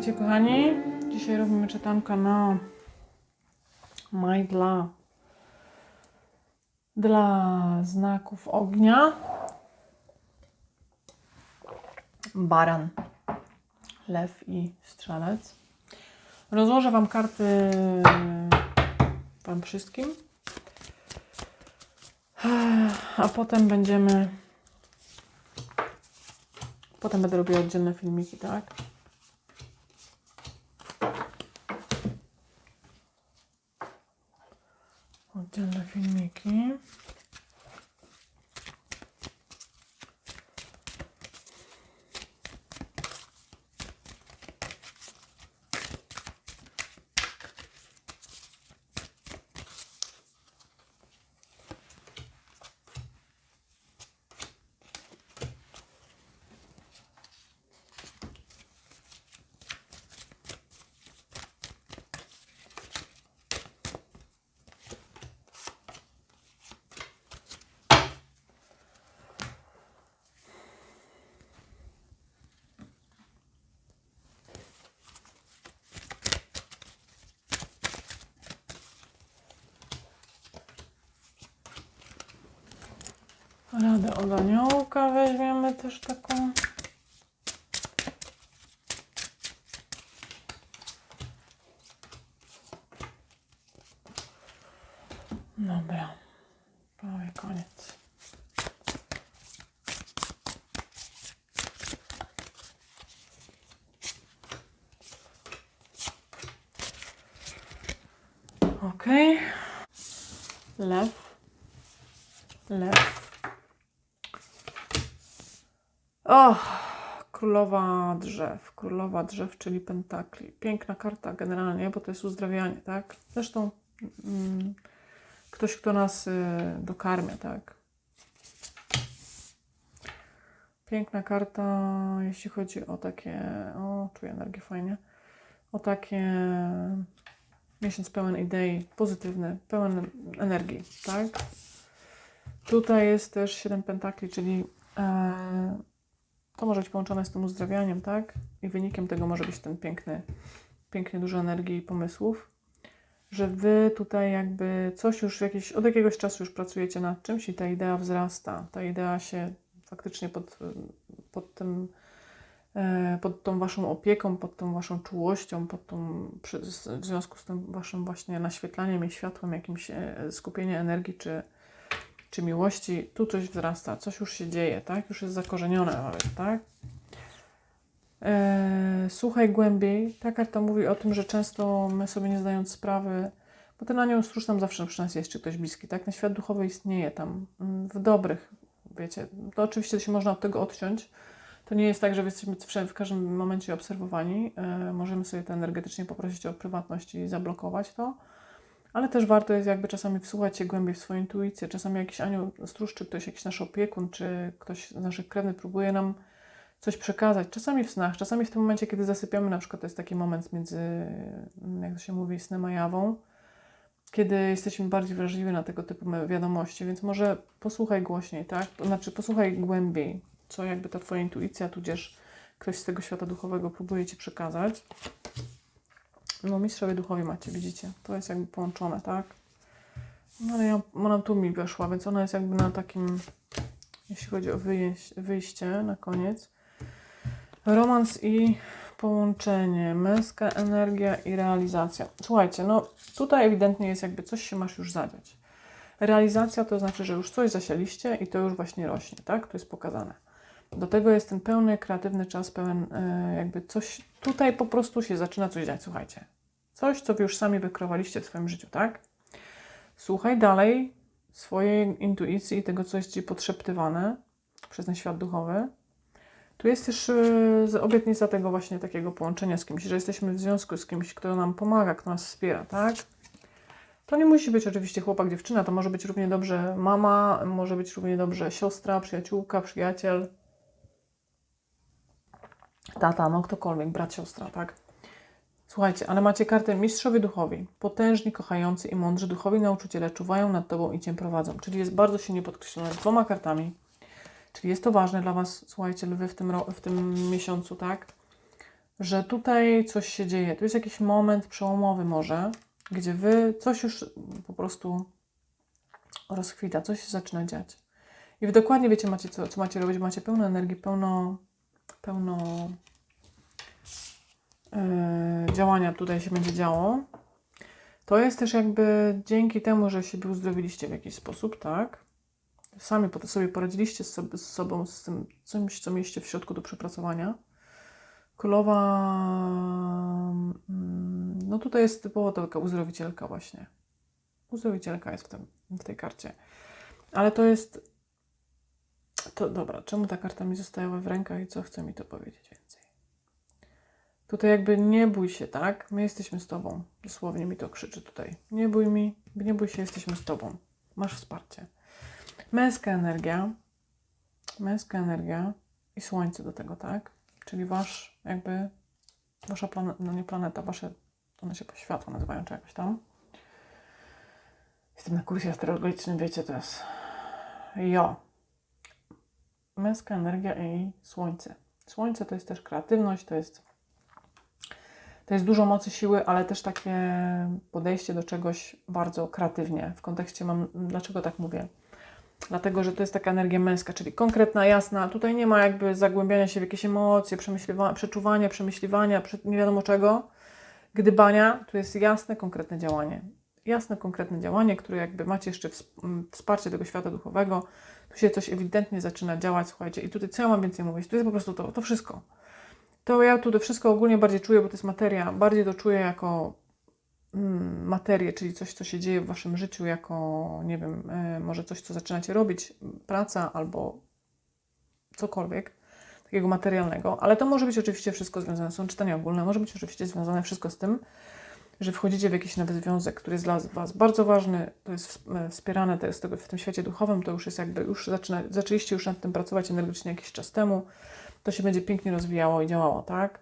Witajcie kochani. Dzisiaj robimy czytankę na maj dla dla znaków ognia. Baran, lew i strzelec. Rozłożę Wam karty Wam wszystkim. A potem będziemy Potem będę robiła oddzielne filmiki, tak? Oddzielne filmiki. Od aniołka weźmiemy też taką. Dobra, prawie koniec. Okej. Lew. Lew. O, królowa drzew. Królowa drzew, czyli pentakli. Piękna karta generalnie, bo to jest uzdrawianie, tak? Zresztą mm, ktoś, kto nas y, dokarmia, tak? Piękna karta, jeśli chodzi o takie. O, czuję energię fajnie. O takie. Miesiąc pełen idei, pozytywny, pełen energii, tak? Tutaj jest też 7 pentakli, czyli e, to może być połączone z tym uzdrawianiem, tak? I wynikiem tego może być ten piękny, pięknie dużo energii i pomysłów, że wy tutaj jakby coś już jakieś, od jakiegoś czasu już pracujecie nad czymś i ta idea wzrasta. Ta idea się faktycznie pod, pod tym, e, pod tą waszą opieką, pod tą waszą czułością, pod tą, w związku z tym waszym właśnie naświetlaniem i światłem, jakimś e, skupieniem energii czy czy miłości, tu coś wzrasta, coś już się dzieje, tak? Już jest zakorzenione nawet, tak? Eee, słuchaj głębiej. Ta karta mówi o tym, że często my sobie nie zdając sprawy, bo ten anioł stróż tam zawsze przy nas jest, czy ktoś bliski, tak? Ten świat duchowy istnieje tam, mm, w dobrych, wiecie. To oczywiście się można od tego odciąć. To nie jest tak, że jesteśmy w każdym momencie obserwowani. Eee, możemy sobie to energetycznie poprosić o prywatność i zablokować to ale też warto jest jakby czasami wsłuchać się głębiej w swoją intuicję. Czasami jakiś anioł stróż, czy ktoś, jakiś nasz opiekun, czy ktoś z naszych krewnych próbuje nam coś przekazać. Czasami w snach, czasami w tym momencie, kiedy zasypiamy, na przykład to jest taki moment między, jak to się mówi, snem a jawą, kiedy jesteśmy bardziej wrażliwi na tego typu wiadomości, więc może posłuchaj głośniej, tak? Znaczy posłuchaj głębiej, co jakby ta Twoja intuicja, tudzież ktoś z tego świata duchowego próbuje Ci przekazać. No mistrzowie duchowi macie, widzicie? To jest jakby połączone, tak? No ale ja, ona tu mi weszła, więc ona jest jakby na takim, jeśli chodzi o wyjście, wyjście na koniec. Romans i połączenie, męska energia i realizacja. Słuchajcie, no tutaj ewidentnie jest jakby coś się masz już zadziać. Realizacja to znaczy, że już coś zasialiście i to już właśnie rośnie, tak? To jest pokazane. Do tego jest ten pełny, kreatywny czas, pełen e, jakby coś, tutaj po prostu się zaczyna coś dziać, słuchajcie. Coś, co wy już sami wykrowaliście w swoim życiu, tak? Słuchaj dalej swojej intuicji i tego, co jest ci podszeptywane przez ten świat duchowy. Tu jest też yy, obietnica tego właśnie takiego połączenia z kimś, że jesteśmy w związku z kimś, kto nam pomaga, kto nas wspiera, tak? To nie musi być oczywiście chłopak, dziewczyna, to może być równie dobrze mama, może być równie dobrze siostra, przyjaciółka, przyjaciel, tata, no ktokolwiek, brat, siostra, tak? Słuchajcie, ale macie kartę mistrzowie duchowi, potężni, kochający i mądrzy duchowi nauczyciele czuwają nad Tobą i Cię prowadzą. Czyli jest bardzo silnie podkreślone dwoma kartami. Czyli jest to ważne dla Was, słuchajcie, lwy w tym, w tym miesiącu, tak? że tutaj coś się dzieje. Tu jest jakiś moment przełomowy może, gdzie wy coś już po prostu rozkwita, coś się zaczyna dziać. I wy dokładnie wiecie, macie co, co macie robić, macie pełno energii, pełno, pełno yy, działania tutaj się będzie działo. To jest też jakby dzięki temu, że siebie uzdrowiliście w jakiś sposób, tak? Sami sobie poradziliście z sobą, z tym czymś, co mieliście w środku do przepracowania. Królowa, mm, no tutaj jest typowo taka uzdrowicielka właśnie. Uzdrowicielka jest w, tym, w tej karcie. Ale to jest, to dobra, czemu ta karta mi została w rękach i co chce mi to powiedzieć więcej? Tutaj jakby nie bój się, tak? My jesteśmy z Tobą. Dosłownie mi to krzyczy tutaj. Nie bój mi, nie bój się, jesteśmy z Tobą. Masz wsparcie. Męska energia, męska energia i słońce do tego, tak? Czyli wasz, jakby, wasza planeta, no nie planeta, wasze, one się po światło nazywają, czy jakoś tam. Jestem na kursie astrologicznym, wiecie, to jest jo. Męska energia i słońce. Słońce to jest też kreatywność, to jest to jest dużo mocy, siły, ale też takie podejście do czegoś bardzo kreatywnie. W kontekście mam, dlaczego tak mówię? Dlatego, że to jest taka energia męska, czyli konkretna, jasna. Tutaj nie ma jakby zagłębiania się w jakieś emocje, przeczuwania, przemyśliwania, prze- nie wiadomo czego, gdybania. Tu jest jasne, konkretne działanie. Jasne, konkretne działanie, które jakby macie jeszcze ws- m, wsparcie tego świata duchowego. Tu się coś ewidentnie zaczyna działać, słuchajcie. I tutaj co ja mam więcej mówić? Tu jest po prostu to, to wszystko. To ja tu to wszystko ogólnie bardziej czuję, bo to jest materia. Bardziej to czuję jako mm, materię, czyli coś, co się dzieje w waszym życiu, jako, nie wiem, e, może coś, co zaczynacie robić, praca albo cokolwiek takiego materialnego, ale to może być oczywiście wszystko związane, są czytania ogólne, może być oczywiście związane wszystko z tym, że wchodzicie w jakiś nowy związek, który jest dla Was bardzo ważny, to jest e, wspierane to jest w tym świecie duchowym, to już jest jakby, już zaczyna, zaczęliście już nad tym pracować energetycznie jakiś czas temu, to się będzie pięknie rozwijało i działało, tak?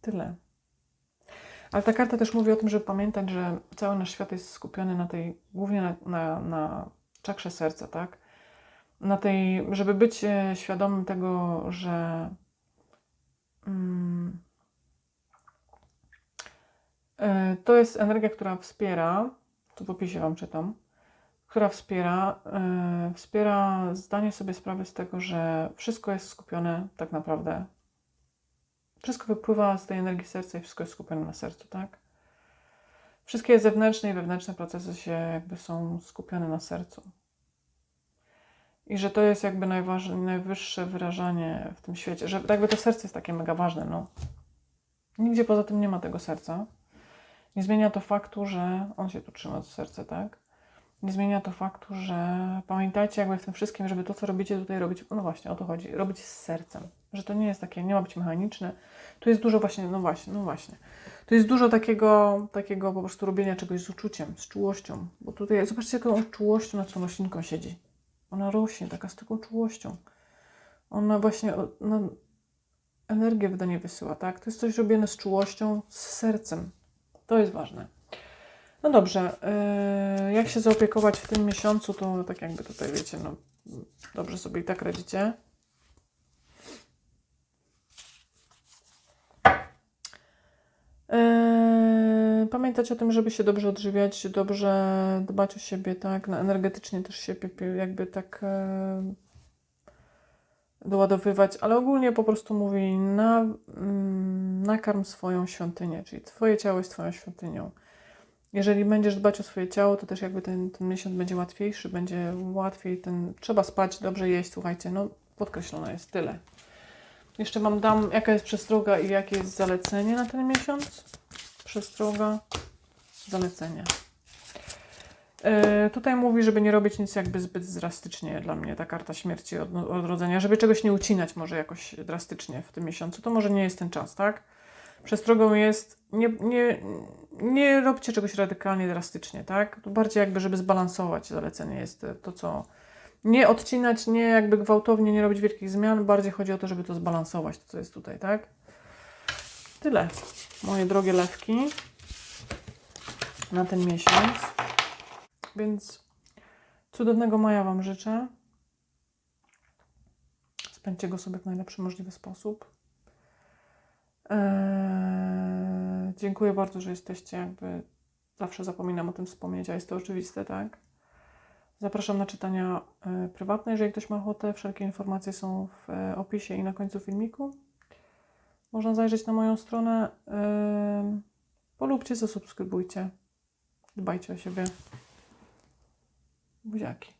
Tyle. Ale ta karta też mówi o tym, żeby pamiętać, że cały nasz świat jest skupiony na tej, głównie na, na, na czakrze serca, tak? Na tej, żeby być e, świadomym tego, że mm, e, to jest energia, która wspiera, tu w opisie Wam czytam, która wspiera, e, wspiera zdanie sobie sprawy z tego, że wszystko jest skupione tak naprawdę wszystko wypływa z tej energii serca i wszystko jest skupione na sercu, tak? Wszystkie zewnętrzne i wewnętrzne procesy się jakby są skupione na sercu. I że to jest jakby najwyższe wyrażanie w tym świecie, że jakby to serce jest takie mega ważne, no. Nigdzie poza tym nie ma tego serca. Nie zmienia to faktu, że on się tu trzyma z serca, tak? Nie zmienia to faktu, że pamiętajcie jakby w tym wszystkim, żeby to, co robicie tutaj robić, no właśnie, o to chodzi, robić z sercem. Że to nie jest takie, nie ma być mechaniczne. Tu jest dużo właśnie, no właśnie, no właśnie. Tu jest dużo takiego, takiego po prostu robienia czegoś z uczuciem, z czułością. Bo tutaj, zobaczcie, jaką czułością nad tą roślinką siedzi. Ona rośnie, taka z taką czułością. Ona właśnie energię do niej wysyła, tak? To jest coś robione z czułością, z sercem. To jest ważne. No dobrze, yy, jak się zaopiekować w tym miesiącu, to tak jakby tutaj wiecie, no dobrze sobie i tak radzicie. Yy, Pamiętać o tym, żeby się dobrze odżywiać, dobrze dbać o siebie, tak? Na energetycznie też się jakby tak yy, doładowywać, ale ogólnie po prostu mówi na, mm, nakarm swoją świątynię, czyli twoje ciało jest twoją świątynią. Jeżeli będziesz dbać o swoje ciało, to też jakby ten, ten miesiąc będzie łatwiejszy, będzie łatwiej ten, trzeba spać, dobrze jeść, słuchajcie, no podkreślone jest tyle. Jeszcze Wam dam, jaka jest przestroga i jakie jest zalecenie na ten miesiąc. Przestroga, zalecenie. Yy, tutaj mówi, żeby nie robić nic jakby zbyt drastycznie dla mnie, ta karta śmierci od, odrodzenia, żeby czegoś nie ucinać może jakoś drastycznie w tym miesiącu. To może nie jest ten czas, tak? Przestrogą jest, nie, nie, nie róbcie czegoś radykalnie, drastycznie, tak? To bardziej jakby, żeby zbalansować zalecenie jest to, co nie odcinać, nie jakby gwałtownie, nie robić wielkich zmian, bardziej chodzi o to, żeby to zbalansować, to co jest tutaj, tak? Tyle, moje drogie lewki, na ten miesiąc. Więc cudownego maja Wam życzę. Spędźcie go sobie w najlepszy możliwy sposób. Eee, dziękuję bardzo, że jesteście. Jakby zawsze zapominam o tym wspomnieć, a jest to oczywiste, tak? Zapraszam na czytania e, prywatne, jeżeli ktoś ma ochotę. Wszelkie informacje są w e, opisie i na końcu filmiku. Można zajrzeć na moją stronę. Em, Polubcie, zasubskrybujcie. Dbajcie o siebie. buziaki.